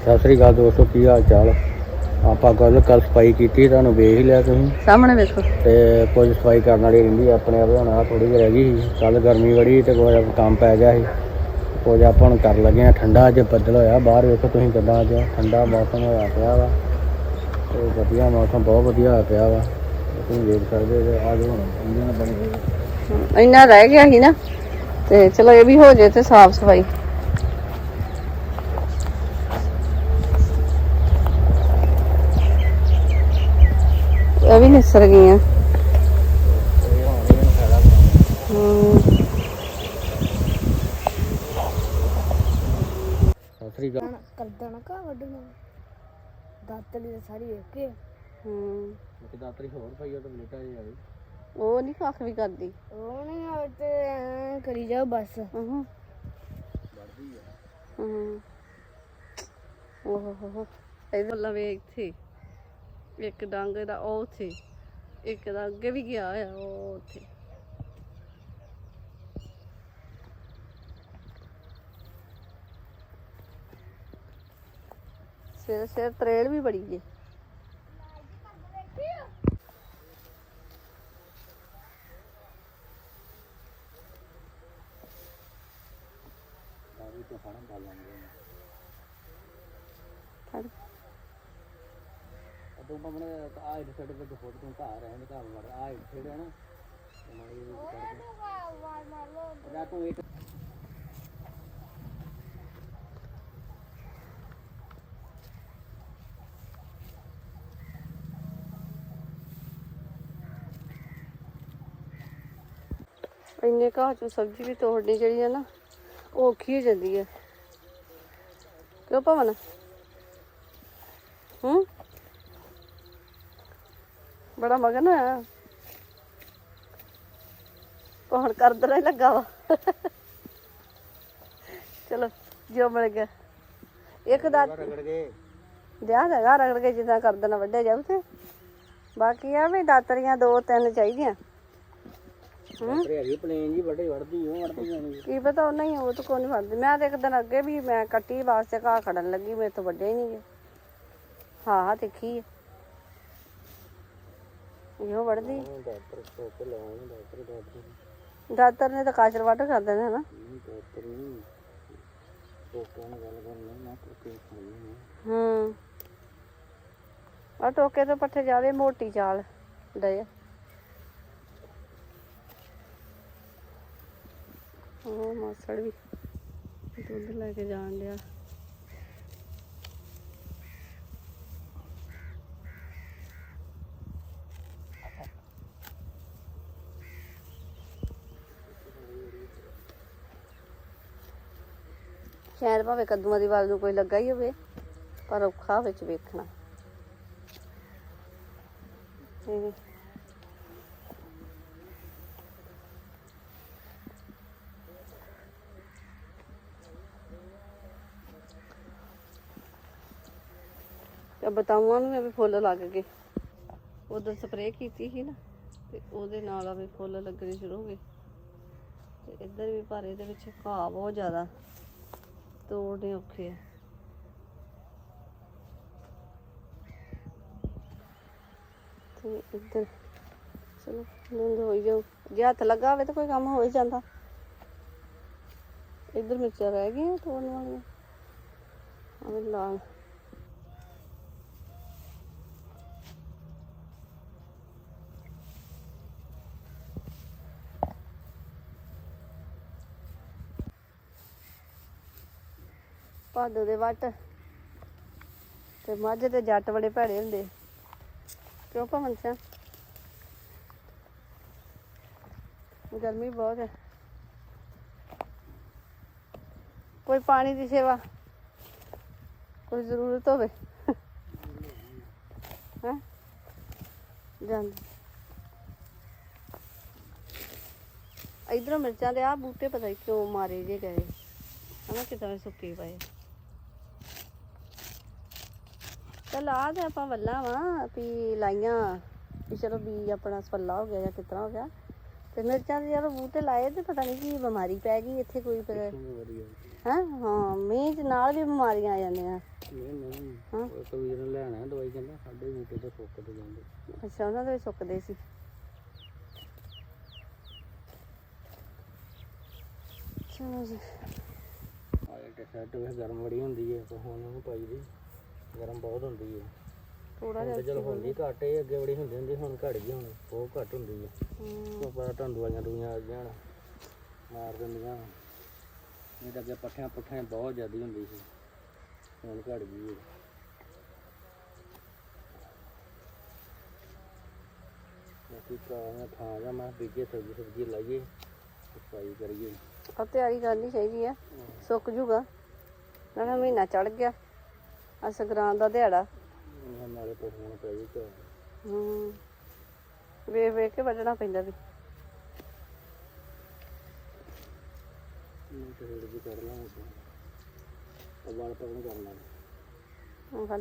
ਸਤਿ ਸ੍ਰੀ ਅਕਾਲ ਦੋਸਤੋ ਕੀ ਹਾਲ ਚਾਲ? ਆਪਾਂ ਕੱਲ ਕੱਲ ਸਫ਼ਾਈ ਕੀਤੀ ਤੁਹਾਨੂੰ ਵੇਖ ਹੀ ਲਿਆ ਤੁਸੀਂ। ਸਾਹਮਣੇ ਵੇਖੋ। ਤੇ ਕੁਝ ਸਫ਼ਾਈ ਕਰਨ ਵਾਲੀ ਰਹਿੰਦੀ ਆ ਆਪਣੇ ਆਪ ਹੁਣ ਥੋੜੀ ਜਿਹੀ ਰਹਿ ਗਈ ਸੀ। ਕੱਲ ਗਰਮੀ ਬੜੀ ਤੇ ਕੁਝ ਕੰਮ ਪੈ ਗਿਆ ਸੀ। ਕੁਝ ਆਪਾਂ ਹੁਣ ਕਰ ਲੱਗੇ ਆ ਠੰਡਾ ਅੱਜ ਬੱਦਲ ਹੋਇਆ। ਬਾਹਰ ਵੇਖੋ ਤੁਸੀਂ ਕਿੱਦਾਂ ਅੱਜ ਠੰਡਾ ਮੌਸਮ ਹੋਇਆ ਪਿਆ ਵਾ। ਤੇ ਵਧੀਆ ਮੌਸਮ ਬਹੁਤ ਵਧੀਆ ਹੋਇਆ ਪਿਆ ਵਾ। ਤੇ ਤੁਸੀਂ ਵੇਖ ਸਕਦੇ ਆ ਜੋ ਹੁਣ ਬਣੀ ਇੰਨਾ ਰਹਿ ਗਿਆ ਸੀ ਨਾ। ਤੇ ਚਲੋ ਇਹ ਵੀ ਹੋ ਜੇ ਤੇ ਸਾਫ਼ ਸਫ਼ਾਈ। ਵੀ ਨਿਸਰ ਗਈਆਂ। ਇਹ ਹੁਣ ਇਹਨੂੰ ਫਾਇਦਾ ਕਾ ਵੱਢਣਾ ਦਾਤਲੀ ਸਾਰੀ ਓਕੇ ਹਮ, ਇੱਕ ਦਾਤਰੀ ਹੋਰ ਪਈ ਉਹ ਤਾਂ ਬਲੇਟਾ ਜੀ ਆਵੇ ਉਹ ਨਹੀਂ ਕੱਖ ਵੀ ਕਰਦੀ। ਉਹ ਨਹੀਂ ਆ ਤੇ ਐਂ ਕਰੀ ਜਾਓ ਬਸ ਹਮ ਹਮ ਉਹ ਹੋ ਹੋ। ਇਹ ਲਵੇ ਇੱਥੇ। ਇੱਕ ਡੰਗ ਦਾ ਉਹ ਉੱਥੇ ਇੱਕ ਦਾ ਅੱਗੇ ਵੀ ਗਿਆ ਆ ਉਹ ਉੱਥੇ। ਸਿਰ ਸਿਰ ਤਰੇੜ ਵੀ ਬੜੀ ਜੇ। ਫੜ ਤੂੰ ਆਪਣੇ ਆ ਇੱਕ ਸਾਈਡ ਤੇ ਫੋਟੋ ਤੂੰ ਘਰ ਰਹਿਣ ਘਰ ਮੜ ਆ ਇੱਕ ਸਾਈਡ ਹੈ ਨਾ। ਤੇ ਮੈਂ ਇਹ ਕਰਕੇ। ਜਾਂ ਤੂੰ ਇੱਕ ਇੰਨੇ ਘਾਹ ਚੋਂ ਸਬਜ਼ੀ ਵੀ ਤੋੜਨੀ ਜਿਹੜੀ ਹੈ ਨਾ ਉਹ ਔਖੀ ਹੋ ਜਾਂਦੀ ਹੈ। ਕਿਉਂ ਭਵਨ ਹੂੰ ਬੜਾ ਮਗਨ ਹੋਇਆ। ਪਹੁਣ ਕਰਦਣਾ ਹੀ ਲੱਗਾ ਵਾ। ਚਲੋ ਜੋ ਮਿਲ ਗਿਆ। ਇੱਕ ਦਾ ਰਗੜ ਗਏ। ਵਿਆਹ ਦਾ ਘਰ ਰਗੜ ਕੇ ਜਿੱਦਾਂ ਕਰ ਦੇਣਾ ਵੱਡੇ ਜਾਊ ਤੇ ਬਾਕੀ ਆ ਵੀ ਦਾਤਰੀਆਂ ਦੋ ਤਿੰਨ ਚਾਹੀਦੀਆਂ। ਕੀ ਪਤਾ ਉਹ ਨਹੀਂ ਉਹ ਤਾਂ ਕੋਈ ਨਹੀਂ ਫੜਦੀ ਮੈਂ ਤੇ ਇੱਕ ਦਿਨ ਅੱਗੇ ਵੀ ਮੈਂ ਕੱਟੀ ਵਾਸਤੇ ਘਾਹ ਖੜਨ ਲੱਗੀ ਮੇਰੇ ਤੋਂ ਵੱਡੇ ਨਹੀਂ ਹਾਂ ਹਾਂ ਦੇਖੀ ਹੈ ਇਹੋ ਵੜਦੀ? ਡਾਕਟਰ ਤੋਂ ਕੇ ਲਾਉਣ ਡਾਕਟਰ ਡਾਕਟਰ। ਦਾਤਰ ਨੇ ਤਾਂ ਕਾਚਰ ਵੱਟ ਕਰ ਦੇਣਾ ਹਨਾ? ਨਹੀਂ ਡਾਕਟਰ ਨਹੀਂ। ਡਾਕਟਰ ਨਾਲ ਗੱਲ ਕਰਨੀ ਨਾ ਕਰਕੇ ਖਾਣੀ ਹੂੰ। ਆ ਟੋਕੇ ਤੋਂ ਪੱਠੇ ਜਾਵੇ ਮੋਟੀ ਚਾਲ ਡੇ ਉਹ ਮਾਸੜ ਵੀ ਦੁੱਧ ਲੈ ਕੇ ਜਾਣ ਡਿਆ। ਸ਼ਾਇਦ ਭਾਵੇਂ ਕੱਦੂਆਂ ਦੀ ਵੱਲ ਨੂੰ ਕੋਈ ਲੱਗਾ ਹੀ ਹੋਵੇ, ਪਰ ਔਖਾ ਵਿੱਚ ਵੇਖਣਾ। ਤੇ ਤੇ ਬਤਾਊਆਂ ਨੂੰ ਵੀ ਫੁੱਲ ਲੱਗ ਗਏ। ਉਦੋਂ ਸਪਰੇਅ ਕੀਤੀ ਸੀ ਨਾ, ਤੇ ਉਹਦੇ ਨਾਲ ਆ ਵੀ ਫੁੱਲ ਲੱਗਣੇ ਸ਼ੁਰੂ ਹੋ ਗਏ। ਤੇ ਇੱਧਰ ਵੀ ਪਰ ਇਹਦੇ ਵਿੱਚ ਘਾਹ ਬਹੁਤ ਜ਼ਿਆਦਾ। ਤੋੜਨੇ ਔਖੇ ਆ। ਤੇ ਇੱਧਰ, ਚਲੋ, ਨੰਦ ਹੋਈ ਜਾਓ ਜੇ ਹੱਥ ਲੱਗਾ ਹੋਵੇ ਤਾਂ ਕੋਈ ਕੰਮ ਹੋ ਹੀ ਜਾਂਦਾ। ਇੱਧਰ ਮਿਰਚਾਂ ਰਹਿ ਗਈਆਂ ਤੋੜਨ ਵਾਲੀਆਂ। ਆਵੇ ਲਾਲ ਭਾਦੋ ਦੇ ਵੱਟ। ਤੇ ਮੱਝ ਤੇ ਜੱਟ ਬੜੇ ਭੈੜੇ ਹੁੰਦੇ। ਕਿਉਂ ਭਵਨ ਸਿਆ ਗਰਮੀ ਬਹੁਤ ਹੈ। ਕੋਈ ਪਾਣੀ ਦੀ ਸੇਵਾ, ਕੋਈ ਜ਼ਰੂਰਤ ਹੋਵੇ? ਹੈ? ਜਾਂਦੀ ਇਧਰੋਂ ਮਿਰਚਾਂ ਦੇ ਆ ਬੂਟੇ ਪਤਾ ਨੀ ਕਿਉਂ ਮਾਰੇ ਜੇ ਗਏ। ਹਨਾ ਕਿਤਾ ਸੁੱਕੇ ਪਏ। ਚੱਲ ਆ ਤੇ ਆਪਾਂ ਵੱਲਾਂ ਵਾ ਵੀ ਲਾਈਆਂ ਵੀ ਚਲੋ ਬੀਜ ਆਪਣਾ ਸਫੱਲਾ ਹੋ ਗਿਆ ਜਾਂ ਕਿਤਨਾ ਹੋ ਗਿਆ। ਤੇ ਮਿਰਚਾਂ ਦੇ ਜਦੋਂ ਬੂਟੇ ਲਾਏ ਤੇ ਪਤਾ ਨਹੀਂ ਕੀ ਬਿਮਾਰੀ ਪੈ ਗਈ ਇੱਥੇ ਕੋਈ ਵਧੀਆ ਹੈ? ਹਾਂ ਮੀਂਹ ਚ ਨਾਲ ਵੀ ਬਿਮਾਰੀਆਂ ਆ ਜਾਂਦੀਆਂ। ਨਹੀਂ ਨਹੀਂ। ਹਾਂ? ਉਹ ਕਬੀਰ ਨੇ ਲੈਣਾ ਦਵਾਈ ਕਹਿੰਦਾ ਸਾਡੇ ਬੂਟੇ ਤੇ ਤੇ ਜਾਂਦੇ। ਅੱਛਾ ਉਹਨਾਂ ਦੇ ਵੀ ਸੁੱਕਦੇ ਸੀ। ਚਲੋ ਜੀ। ਆਏ ਤੇ ਸੈੱਟ ਵੇ ਗਰਮ ਬੜੀ ਹੁੰਦੀ ਹੈ ਤੇ ਹੁਣ ਉਹਨੂੰ ਪਾਈ ਦੀ। ਗਰਮ ਬਹੁਤ ਹੁੰਦੀ ਹੈ ਥੋੜਾ ਹੁਣ ਤੇ ਚਲੋ ਹੁੰਦੀ ਘੱਟ ਹੈ ਅੱਗੇ ਬੜੀ ਹੁੰਦੀ ਹੁੰਦੀ ਹੁਣ ਘਟ ਗਈ ਹੁਣ ਬਹੁਤ ਘੱਟ ਹੁੰਦੀ ਹੈ। ਹਮ, ਉਹ ਪਤਾ ਤੁਹਾਨੂੰ ਦਵਾਈਆਂ ਦੂਈਆਂ ਆ ਗਈਆਂ ਮਾਰ ਦਿੰਦੀਆਂ ਨਹੀਂ ਤਾਂ ਅੱਗੇ ਪੱਠਿਆਂ ਪੁੱਠਿਆਂ ਬਹੁਤ ਜ਼ਿਆਦੀ ਹੁੰਦੀ ਸੀ। ਹੁਣ ਘਟ ਗਈ ਹੈ ਬਾਕੀ ਕਾਹ ਥਾਂ ਜਾਂ ਮੈਂ ਬੀਜੇ ਸਬਜ਼ੀ ਸਬਜ਼ੀ ਲਾਈਏ ਤੇ ਸਫ਼ਾਈ ਕਰੀਏ। ਆ ਤਿਆਰੀ ਕਰਨੀ ਚਾਹੀਦੀ ਆ ਸੁੱਕ ਜੂਗਾ। ਨਾਲੇ ਮਹੀਨਾ ਚੜ ਗਿਆ। ਆ ਸੰਗਰਾਂਦ ਦਾ ਦਿਹਾੜਾ। ਨਾਲੇ ਪਹੁੰਚ ਪੈ ਗਈ ਘਰ ਹੂੰ ਵੇਖ ਵੇਖ ਕੇ ਵੱਢਣਾ ਪੈਂਦਾ ਵੀ। ਮੈਂ ਤੇ ਰੇੜ ਵੀ ਕੱਢ ਲਾਂ ਉਸ ਉਹ ਵਾਲ ਪਰਨ ਕਰ ਲਾਂ ਹੁਣ ਫੜ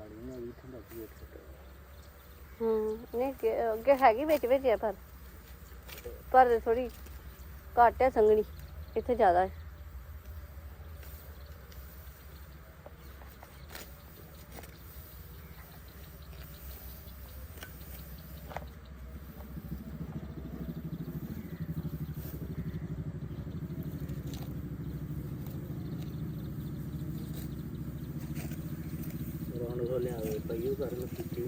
ਲੈ ਵੀ ਠੰਡਾ ਕੀ ਹੂੰ, ਨਹੀਂ ਅੱਗੇ ਅੱਗੇ ਹੈਗੀ ਵਿੱਚ ਵਿੱਚ ਆ ਪਰ ਪਰ ਥੋੜੀ ਘੱਟ ਹੈ ਸੰਗਣੀ ਇੱਥੇ ਜ਼ਿਆਦਾ ਹੈ ਰੌਣ ਹੋ ਲਿਆ ਪਈਓ ਕੀਤੀ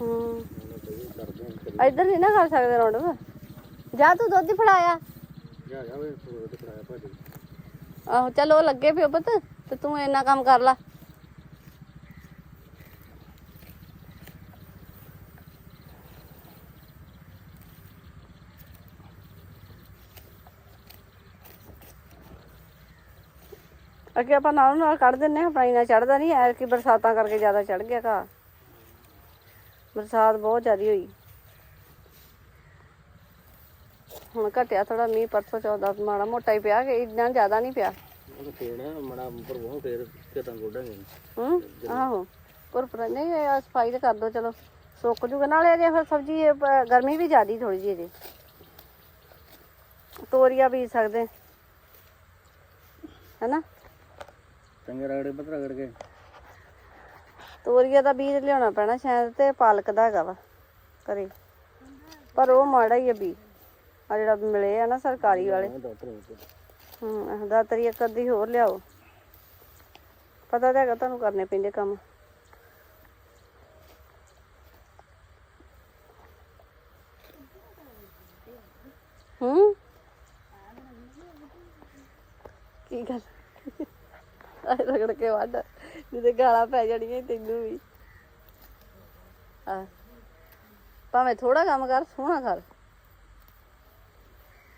ਹੂੰ ਉਹਨੇ ਪਈਓ ਕਰਦੇ ਹਾਂ। ਕਰੀ ਇੱਧਰ ਨਹੀਂ ਨਾ ਕਰ ਸਕਦੇ ਰੌਣਕ। ਜਾ ਤੂੰ ਦੁੱਧ ਹੀ ਫੜਾਇਆ। ਜਾ ਜਾ ਵੇ ਤੇ ਕਰਾਇਆ ਭਾਜੀ। ਆਹੋ ਚੱਲ ਉਹ ਲੱਗੇ ਪਿਓ ਪੁੱਤ ਤੇ ਤੂੰ ਇੰਨਾ ਕੰਮ ਕਰ ਲਾ। ਅੱਗੇ ਆਪਾਂ ਨਾਲ ਨਾਲ ਕੱਢ ਦਿੰਨੇ ਆ ਪਾਣੀ ਨਾਲ ਚੜਦਾ ਨਹੀਂ ਐਰ ਕਿ ਬਰਸਾਤਾਂ ਕਰਕੇ ਜ਼ਿਆਦਾ ਚੜ ਗਿਆ ਘਾਹ। ਬਰਸਾਤ ਬਹੁਤ ਜ਼ਿਆਦੀ ਹੋਈ। ਹੁਣ ਘਟਿਆ ਥੋੜਾ ਮੀਂਹ ਪਰਸੋਂ ਚੌਦਾ ਮਾੜਾ ਮੋਟਾ ਹੀ ਪਿਆ ਕਿ ਇੰਨਾ ਜ਼ਿਆਦਾ ਨਹੀਂ ਪਿਆ। ਉਹ ਫੇਰ ਮੜਾ ਉੱਪਰ ਬਹੁਤ ਫੇਰ ਕਿਤਾਂ ਗੋਡਾਂਗੇ। ਹੂੰ? ਆਹੋ। ਪਰ ਪਰ ਨਹੀਂ ਇਹ ਸਫ਼ਾਈ ਤੇ ਕਰ ਦੋ ਚਲੋ। ਸੁੱਕ ਜੂਗਾ। ਨਾਲੇ ਫਿਰ ਸਬਜ਼ੀ ਗਰਮੀ ਵੀ ਜ਼ਿਆਦੀ ਥੋੜੀ ਜਿਹੀ ਤੋਰੀਆ ਬੀਜ ਸਕਦੇ। ਹੈਨਾ? ਚੰਗੇ ਰਗੜੇ ਪੱਤ ਰਗੜ ਕੇ। ਤੋਰੀਆ ਦਾ ਬੀਜ ਲਿਆਉਣਾ ਪੈਣਾ ਸ਼ਾਇਦ ਤੇ ਪਾਲਕ ਦਾ ਹੈਗਾ ਵਾ ਘਰੇ। ਪਰ ਉਹ ਮਾੜਾ ਹੀ ਆ ਬੀਜ ਆ ਜਿਹੜਾ ਮਿਲੇ ਆ ਨਾ ਸਰਕਾਰੀ ਵਾਲੇ। ਹਾਂ ਤੇ ਹੂੰ ਦਾ ਤਰੀ ਇੱਕ ਅੱਧੀ ਹੋਰ ਲਿਆਓ। ਪਤਾ ਤਾਂ ਹੈਗਾ ਤੁਹਾਨੂੰ ਕਰਨੇ ਪੈਂਦੇ ਕੰਮ। ਹੂੰ? ਕੀ ਗੱਲ? ਰਗੜ ਕੇ ਵੱਢ ਜਿਹਦੇ ਗਾਲਾਂ ਪੈ ਜਾਣੀਆਂ ਤੈਨੂੰ ਵੀ। ਆ ਭਾਵੇਂ ਥੋੜਾ ਕੰਮ ਕਰ ਸੋਹਣਾ ਕਰ।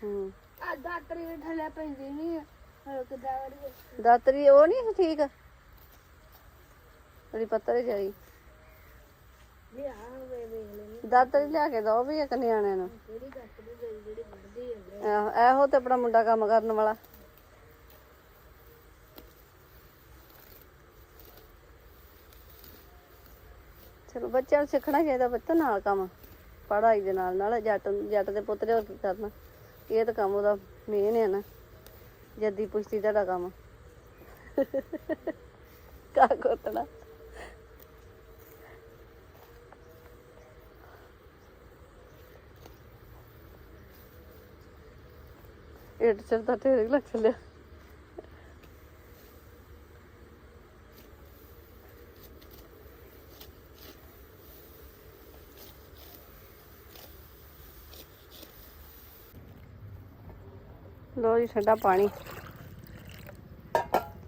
ਹੂੰ। ਆ ਦਾਤਰੀ ਪੈਂਦੀ ਨਹੀਂ ਉਹ ਨਹੀਂ ਠੀਕ? ਜਿਹੜੀ ਪੱਤਰ ਜਾਈ ਦਾਤਰੀ ਲਿਆ ਕੇ ਦੋ ਵੀ ਇੱਕ ਨਿਆਣੇ ਨੂੰ। ਇਹੋ ਤੇ ਆਪਣਾ ਮੁੰਡਾ ਕੰਮ ਕਰਨ ਵਾਲਾ। ਚਲੋ, ਬੱਚਿਆਂ ਨੂੰ ਸਿੱਖਣਾ ਚਾਹੀਦਾ ਬੱਚਾ ਨਾਲ ਕੰਮ। ਪੜ੍ਹਾਈ ਦੇ ਨਾਲ ਨਾਲ ਜੱਟ ਜੱਟ ਦੇ ਪੁੱਤਰੇ ਹੋਰ ਕੀ ਕਰਨਾ। ਇਹ ਤਾਂ ਕੰਮ ਉਹਦਾ ਮੇਨ ਹੈ ਨਾ, ਜੱਦੀ ਪੁਸ਼ਤੀ ਤੁਹਾਡਾ ਕੰਮ। ਕਾ ਕੋਤਣਾ ਇੱਟ ਸਿਰ ਤਾਂ ਢੇਰ ਲੱਗ ਚੱਲਿਆ। ਲੋ ਜੀ, ਠੰਡਾ ਪਾਣੀ।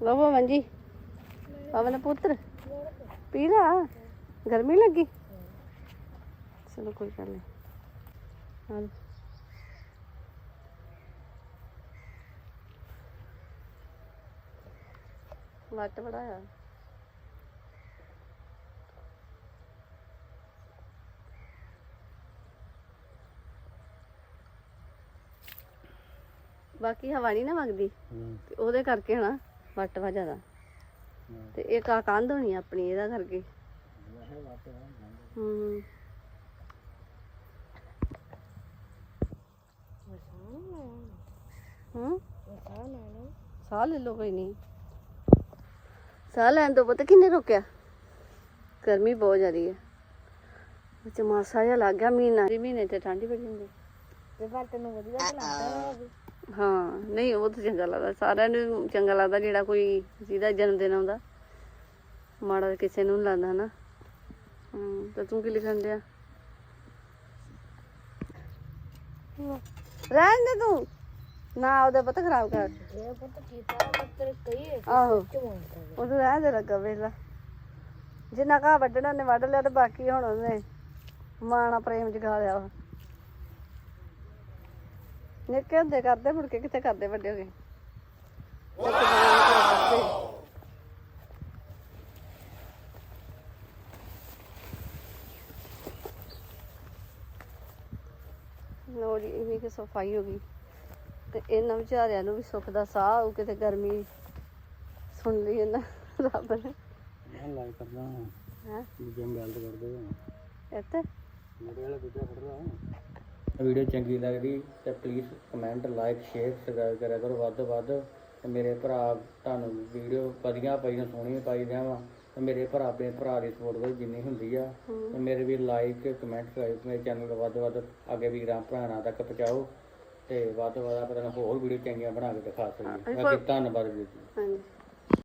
ਲਵੋ ਮੰਜੀ ਪਵਨ ਪੁੱਤਰ, ਪੀ ਲਾ। ਗਰਮੀ ਲੱਗੀ। ਚਲੋ, ਕੋਈ ਗੱਲ ਨਹੀਂ। ਹਾਂ। ਵੱਟ ਬੜਾ ਬਾਕੀ ਹਵਾ ਨਹੀਂ ਨਾ ਵਗਦੀ। ਹੂੰ। ਤੇ ਉਹਦੇ ਕਰਕੇ ਹਨਾ ਵੱਟ ਵਾ ਜ਼ਿਆਦਾ। ਤੇ ਇਹ ਕਾ ਕੰਧ ਹੋਣੀ ਆਪਣੀ ਇਹਦਾ ਕਰਕੇ। ਹੂੰ। ਹੂੰ। ਸਾਹ ਲੈ ਲਓ ਕੋਈ ਨਹੀਂ ਸਾਹ ਲੈਣ ਤੋਂ ਪਤਾ ਕਿੰਨੇ ਰੋਕਿਆ? ਗਰਮੀ ਬਹੁਤ ਜ਼ਿਆਦੀ ਹੈ ਵਿੱਚ ਮਾਸਾ ਜਿਹਾ ਲੱਗ ਗਿਆ ਮਹੀਨਾ ਮਹੀਨੇ ਤੇ ਠੰਡੀ ਬੜੀ ਹੁੰਦੀ। ਤੇ ਪਰ ਤੈਨੂੰ ਵਧੀਆ ਲੱਗਦਾ ਹਾਂ, ਨਹੀਂ, ਉਹ ਤਾਂ ਚੰਗਾ ਲੱਗਦਾ। ਸਾਰਿਆਂ ਨੂੰ ਚੰਗਾ ਲੱਗਦਾ ਜਿਹੜਾ ਕੋਈ ਜਿਹਦਾ ਜਨਮ ਦਿਨ ਆਉਂਦਾ। ਮਾੜਾ ਕਿਸੇ ਨੂੰ ਨੀ ਲੱਗਦਾ ਨਾ ਹੂੰ ਤਾਂ ਤੂੰ ਕੀ ਲਿਖਣ ਦਿਆ ਰਹਿਣ ਦੇ ਤੂੰ। ਨਾ, ਉਹਦੇ ਪਤਾ ਖਰਾਬ ਕਰ। ਜੇ ਪੁੱਤ ਕੀਤਾ ਪੱਤਰ ਕਈ ਆਹੋ ਉਹਨੂੰ ਰਹਿਣ ਦੇ ਲੱਗਾ ਵੇਲਾ। ਜਿੰਨਾ ਘਾਹ ਵੱਢਣਾ, ਉਹਨੇ ਵੱਢ ਲਿਆ ਤੇ ਬਾਕੀ ਹੁਣ ਉਹਨੇ ਮਾਣਾ ਪ੍ਰੇਮ ਜਗਾ ਲਿਆ। ਵਾ ਨਿੱਕੇ ਹੁੰਦੇ ਕਰਦੇ ਮੁੜ ਕੇ ਕਿੱਥੇ ਕਰਦੇ ਵੱਡੇ ਹੋ ਗਏ। ਲੋ ਜੀ ਇਹ ਵੀ ਕਿ ਸਫ਼ਾਈ ਹੋ ਗਈ। ਤੇ ਇਹਨਾਂ ਵਿਚਾਰਿਆਂ ਨੂੰ ਵੀ ਸੁੱਖ ਦਾ ਸਾਹ ਆਊ ਕਿਤੇ ਗਰਮੀ ਸੁਣ ਲਈ ਇਹਨਾਂ ਰੱਬ ਨੇ। ਮੈਂ ਲਾਈਕ ਕਰਦਾ ਹੈ। ਦੂਜੇ ਨੂੰ ਗਲਤ ਕਰਦੇ ਹਾਂ ਇੱਥੇ? ਮੇਰੇ ਵਾਲਾ ਦੂਜਾ ਫੜਦਾ ਵੀਡੀਓ ਚੰਗੀ ਲੱਗਦੀ ਤੇ please comment like share subscribe ਕਰਿਆ ਕਰੋ। ਵੱਧ ਤੋਂ ਵੱਧ ਤੇ ਮੇਰੇ ਭਰਾ ਤੁਹਾਨੂੰ ਵੀਡੀਓ ਵਧੀਆ ਪਾਈਆਂ ਸੋਹਣੀਆਂ ਪਾਈਆਂ ਵਾ ਤੇ ਮੇਰੇ ਭਰਾ ਆਪਣੇ ਭਰਾ ਦੀ ਸਪੋਰਟ ਕਰੋ ਜਿੰਨੀ ਹੁੰਦੀ ਆ। ਤੇ ਮੇਰੇ ਵੀ ਲਾਈਕ ਕਮੈਂਟ ਸਬਸਕ੍ਰਾਈਬ ਮੇਰੇ ਚੈਨਲ ਨੂੰ ਵੱਧ ਤੋਂ ਵੱਧ ਅੱਗੇ ਵੀਰਾਂ ਭਰਾਵਾਂ ਤੱਕ ਪਹੁੰਚਾਓ। ਤੇ ਵੱਧ ਤੋਂ ਵੱਧ ਆਪਾਂ ਤੁਹਾਨੂੰ ਹੋਰ ਵੀਡੀਓ ਚੰਗੀਆਂ ਬਣਾ ਕੇ ਦਿਖਾ ਸਕੀਏ। ਬਾਕੀ ਧੰਨਵਾਦ ਵੀਰ ਜੀ। ਹਾਂਜੀ।